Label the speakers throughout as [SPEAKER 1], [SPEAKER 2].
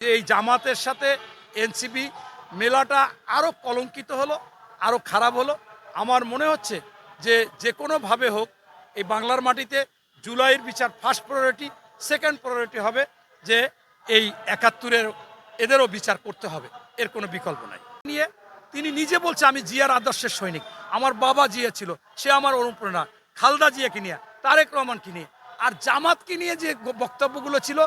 [SPEAKER 1] এই জামাতের সাথে এনসিপি মেলাটা আরও কলঙ্কিত হলো আরও খারাপ হলো। আমার মনে হচ্ছে যে যে কোনোভাবে হোক, এই বাংলার মাটিতে জুলাইয়ের বিচার ফার্স্ট প্রায়োরিটি সেকেন্ড প্রায়োরিটি হবে যে এই একাত্তরের এদেরও বিচার করতে হবে। এর কোনো বিকল্প নাই। নিয়ে তিনি নিজে বলছে, আমি জিয়ার আদর্শের সৈনিক। আমার বাবা জিয়া ছিল, সে আমার অনুপ্রেরণা। খালদা জিয়াকে নিয়ে, তারেক রহমানকে নিয়ে আর জামাতকে নিয়ে যে বক্তব্যগুলো ছিল,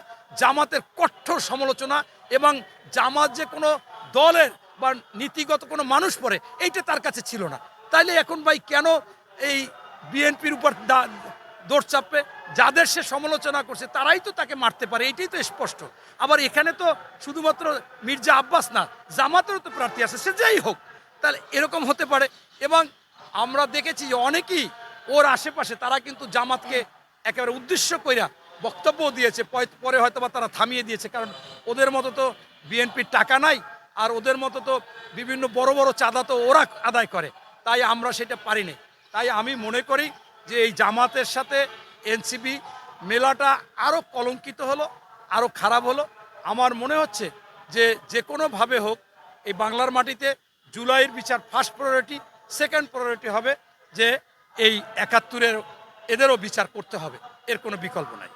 [SPEAKER 1] জামাতের কঠোর সমালোচনা এবং জামাত যে কোনো দলের বা নীতিগত কোনো মানুষ পড়ে, এইটা তার কাছে ছিল না। তাইলে এখন ভাই কেন এই বিএনপির উপর দৌড় চাপবে যাদের সে সমালোচনা করছে, তারাই তো তাকে মারতে পারে, এটাই তো স্পষ্ট। আবার এখানে তো শুধুমাত্র মির্জা আব্বাস না, জামাতেরও তো প্রার্থী আছে, সে যাই হোক, তাহলে এরকম হতে পারে। এবং আমরা দেখেছি যে অনেকেই ওর আশেপাশে, তারা কিন্তু জামাতকে একেবারে উদ্দেশ্য কইরা বক্তব্য দিয়েছে। পরে হয়তো বা তারা থামিয়ে দিয়েছে, কারণ ওদের মতো তো বিএনপির টাকা নাই, আর ওদের মতো তো বিভিন্ন বড় বড় চাঁদা তো ওরা আদায় করে। তাই আমরা সেটা পারিনি। তাই আমি মনে করি যে এই জামাতের সাথে এনসিপি মেলাটা আরও কলঙ্কিত হলো আরও খারাপ হলো। আমার মনে হচ্ছে যে যে কোনোভাবে হোক, এই বাংলার মাটিতে জুলাইয়ের বিচার ফার্স্ট প্রায়োরিটি সেকেন্ড প্রায়োরিটি হবে যে এই একাত্তরের এদেরও বিচার করতে হবে এর কোনো বিকল্প নাই।